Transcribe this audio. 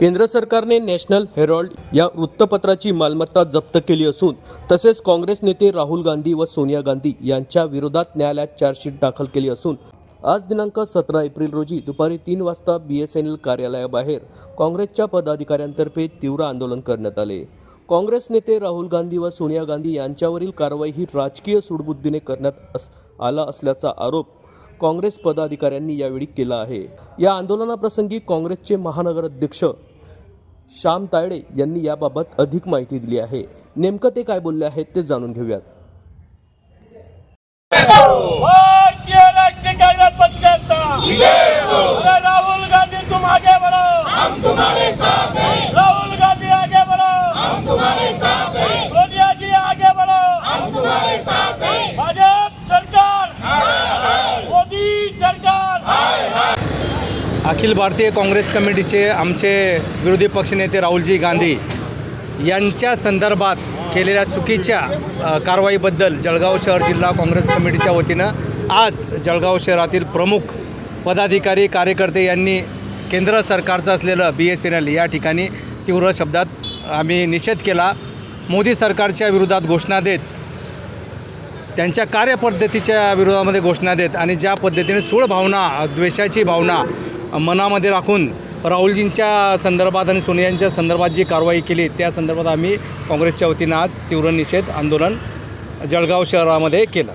केंद्र सरकारने national Harold या वृत्तपत्राची मालमत्ता जप्त केली असून तसेच काँग्रेस नेते राहुल गांधी व सोनिया गांधी यांच्या विरोधात न्यायालयात चार्जशीट दाखल केली असून आज दिनांक सतरा एप्रिल रोजी दुपारी तीन वाजता बी एस एन एल कार्यालयाबाहेर काँग्रेसच्या पदाधिकाऱ्यांतर्फे तीव्र आंदोलन करण्यात आले. काँग्रेस नेते राहुल गांधी व सोनिया गांधी यांच्यावरील कारवाई ही राजकीय सूडबुद्धीने करण्यात अस आला असल्याचा आरोप काँग्रेस पदाधिकाऱ्यांनी यावेळी केला आहे. या आंदोलनाप्रसंगी काँग्रेसचे महानगर अध्यक्ष श्याम तायडे यांनी याबाबत अधिक माहिती दिली आहे. नेमकं ते काय बोलले आहेत ते जाणून घेऊयात. हो! अखिल भारतीय काँग्रेस कमिटीचे आमचे विरोधी पक्षनेते राहुलजी गांधी यांच्या संदर्भात केलेल्या चुकीच्या कारवाईबद्दल जळगाव शहर जिल्हा काँग्रेस कमिटीच्या वतीनं आज जळगाव शहरातील प्रमुख पदाधिकारी कार्यकर्ते यांनी केंद्र सरकारचं असलेलं बी एस एन एल या ठिकाणी तीव्र शब्दात आम्ही निषेध केला. मोदी सरकारच्या विरोधात घोषणा देत त्यांच्या कार्यपद्धतीच्या विरोधामध्ये घोषणा देत आणि ज्या पद्धतीने सूळ भावना द्वेषाची भावना मनामध्ये राखून राहुलजींच्या संदर्भात आणि सोनियांच्या संदर्भात जी कारवाई केली त्या संदर्भात आम्ही काँग्रेसच्या वतीनं आज तीव्र निषेध आंदोलन जळगाव शहरामध्ये केलं.